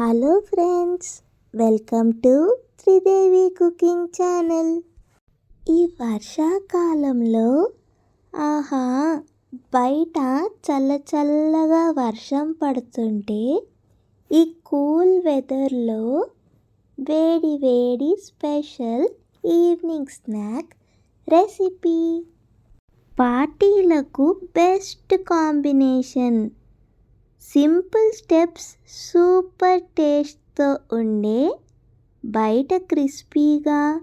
Hello friends welcome to Tridevi cooking channel. ఈ వర్షాకాలంలో ఆహా బయట చల్ల చల్లగా వర్షం పడుతుంటే ఈ కూల్ వెదర్లో వేడి వేడి స్పెషల్ ఈవినింగ్ స్నాక్ రెసిపీ. పార్టీలకు best combination simple steps super టేస్ట్తో ఉండే బయట క్రిస్పీగా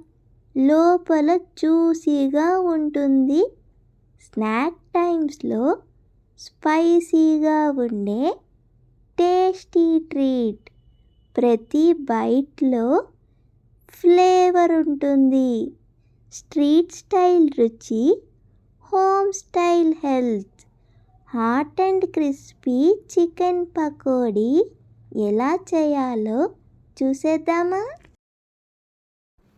లోపల జ్యూసీగా ఉంటుంది. స్నాక్ టైమ్స్లో స్పైసీగా ఉండే టేస్టీ ట్రీట్. ప్రతి బైట్లో ఫ్లేవర్ ఉంటుంది. స్ట్రీట్ స్టైల్ రుచి home style health. Hot and crispy chicken pakodi ఎలా చేయాలో చూసేద్దామా?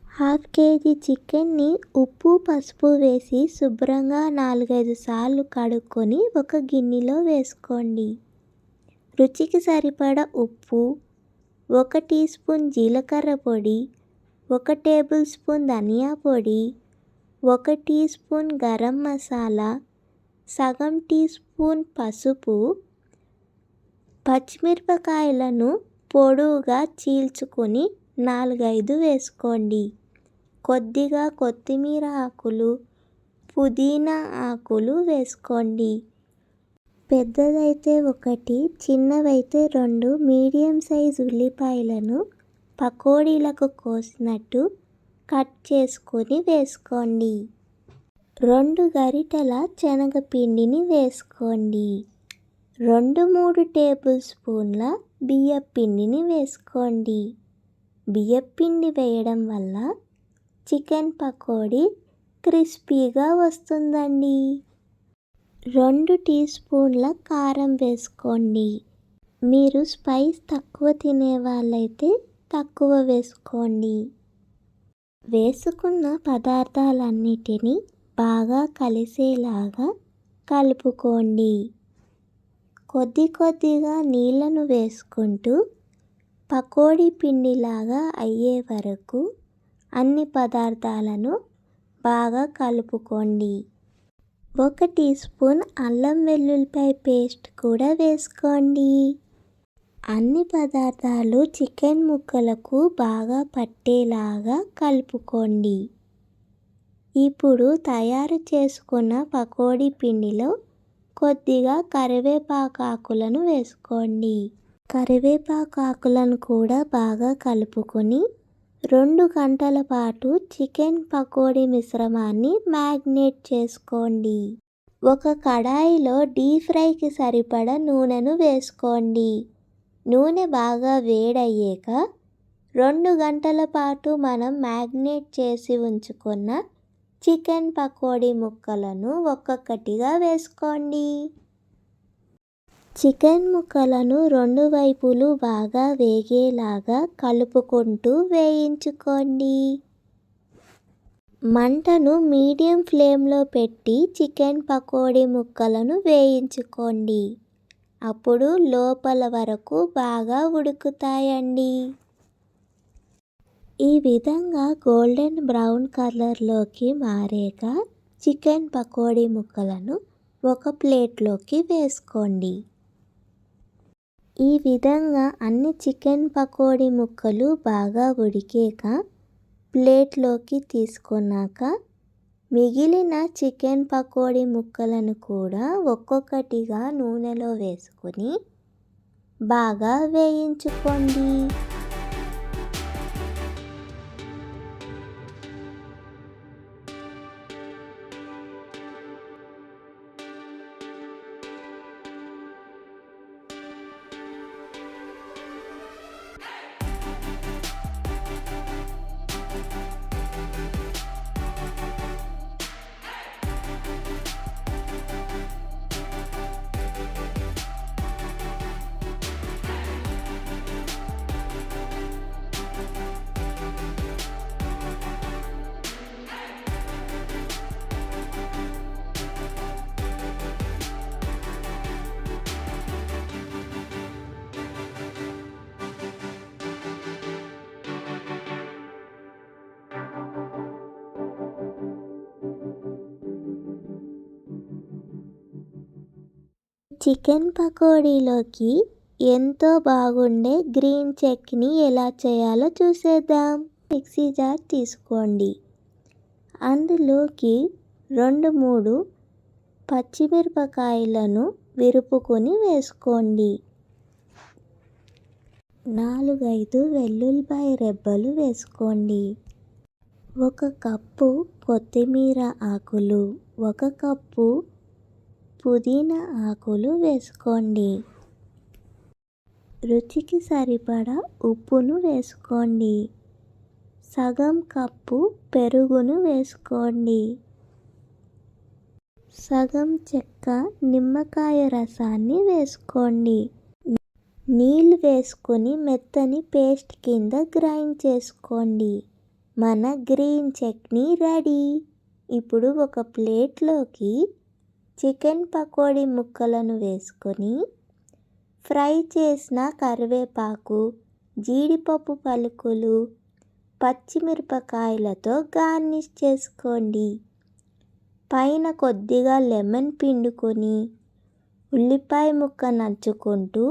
హాఫ్ కేజీ చికెన్ని ఉప్పు పసుపు వేసి శుభ్రంగా నాలుగైదు సార్లు కడుక్కొని ఒక గిన్నెలో వేసుకోండి. రుచికి సరిపడ ఉప్పు ఒక టీ స్పూన్ జీలకర్ర పొడి ఒక టేబుల్ స్పూన్ ధనియా పొడి ఒక టీ స్పూన్ గరం మసాలా సగం టీ స్పూన్ పసుపు పచ్చిమిరపకాయలను పొడువుగా చీల్చుకొని నాలుగైదు వేసుకోండి. కొద్దిగా కొత్తిమీర ఆకులు పుదీనా ఆకులు వేసుకోండి. పెద్దదైతే ఒకటి చిన్నవైతే రెండు మీడియం సైజ్ ఉల్లిపాయలను పకోడీలకు కోసినట్టు కట్ చేసుకొని వేసుకోండి. రెండు గరిటెల శనగపిండిని వేసుకోండి. రెండు మూడు టేబుల్ స్పూన్ల బియ్యపిండిని వేసుకోండి. బియ్యపిండి వేయడం వల్ల చికెన్ పకోడీ క్రిస్పీగా వస్తుందండి. రెండు టీ స్పూన్ల కారం వేసుకోండి. మీరు స్పైస్ తక్కువ తినే వాళ్ళైతే తక్కువ వేసుకోండి. వేసుకున్న పదార్థాలన్నిటినీ బాగా కలిసేలాగా కలుపుకోండి. కొద్ది కొద్దిగా నీళ్ళను వేసుకుంటూ పకోడీ పిండిలాగా అయ్యే వరకు అన్ని పదార్థాలను బాగా కలుపుకోండి. ఒక టీ స్పూన్ అల్లం వెల్లుల్లిపాయ పేస్ట్ కూడా వేసుకోండి. అన్ని పదార్థాలు చికెన్ ముక్కలకు బాగా పట్టేలాగా కలుపుకోండి. ఇప్పుడు తయారు చేసుకున్న పకోడీ పిండిలో కొద్దిగా కరివేపాకు ఆకులను వేసుకోండి. కరివేపాకు ఆకులను కూడా బాగా కలుపుకొని రెండు గంటల పాటు చికెన్ పకోడీ మిశ్రమాన్ని మ్యాగ్నేట్ చేసుకోండి. ఒక కడాయిలో డీప్ ఫ్రైకి సరిపడ నూనెను వేసుకోండి. నూనె బాగా వేడయ్యాక రెండు గంటల పాటు మనం మ్యాగ్నేట్ చేసి ఉంచుకున్న చికెన్ పకోడీ ముక్కలను ఒక్కొక్కటిగా వేసుకోండి. చికెన్ ముక్కలను రెండు వైపులు బాగా వేగేలాగా కలుపుకుంటూ వేయించుకోండి. మంటను మీడియం ఫ్లేమ్లో పెట్టి చికెన్ పకోడీ ముక్కలను వేయించుకోండి. అప్పుడు లోపల వరకు బాగా ఉడుకుతాయండి. ఈ విధంగా గోల్డెన్ బ్రౌన్ కలర్లోకి మారాక చికెన్ పకోడీ ముక్కలను ఒక ప్లేట్లోకి వేసుకోండి. ఈ విధంగా అన్ని చికెన్ పకోడీ ముక్కలు బాగా ఉడికాక ప్లేట్లోకి తీసుకున్నాక మిగిలిన చికెన్ పకోడీ ముక్కలను కూడా ఒక్కొక్కటిగా నూనెలో వేసుకొని బాగా వేయించుకోండి. చికెన్ పకోడీలోకి ఎంతో బాగుండే గ్రీన్ చట్నీ ఎలా చేయాలో చూసేద్దాం. మిక్సీ జార్ తీసుకోండి. అందులోకి రెండు మూడు పచ్చిమిరపకాయలను విరుపుకొని వేసుకోండి. నాలుగైదు వెల్లుల్లిపాయ రెబ్బలు వేసుకోండి. ఒక కప్పు కొత్తిమీర ఆకులు ఒక కప్పు పుదీనా ఆకులు వేసుకోండి. రుచికి సరిపడా ఉప్పును వేసుకోండి. సగం కప్పు పెరుగును వేసుకోండి. సగం చెక్క నిమ్మకాయ రసాన్ని వేసుకోండి. నీళ్ళు వేసుకొని మెత్తని పేస్ట్ కింద గ్రైండ్ చేసుకోండి. మన గ్రీన్ చట్నీ రెడీ. ఇప్పుడు ఒక ప్లేట్లోకి చికెన్ పకోడీ ముక్కలను వేసుకొని ఫ్రై చేసిన కరివేపాకు జీడిపప్పు పలుకులు పచ్చిమిరపకాయలతో గార్నిష్ చేసుకోండి. పైన కొద్దిగా లెమన్ పిండుకొని ఉల్లిపాయ ముక్క నంచుకుంటూ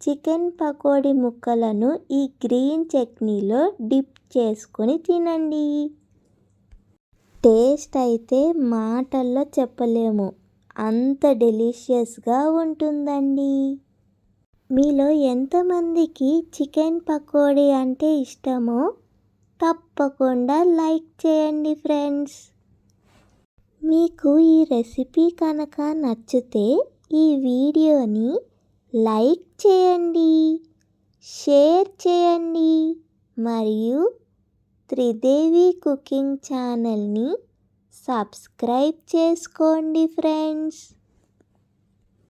చికెన్ పకోడీ ముక్కలను ఈ గ్రీన్ చట్నీలో డిప్ చేసుకొని తినండి. టేస్ట్ అయితే మాటల్లో చెప్పలేము. అంత డెలిషియస్గా ఉంటుందండి. మీలో ఎంతమందికి చికెన్ పకోడీ అంటే ఇష్టమో తప్పకుండా లైక్ చేయండి ఫ్రెండ్స్. మీకు ఈ రెసిపీ కనుక నచ్చితే ఈ వీడియోని లైక్ చేయండి షేర్ చేయండి మరియు త్రిదేవి కుకింగ్ ఛానల్ని సబ్స్క్రైబ్ చేసుకోండి ఫ్రెండ్స్.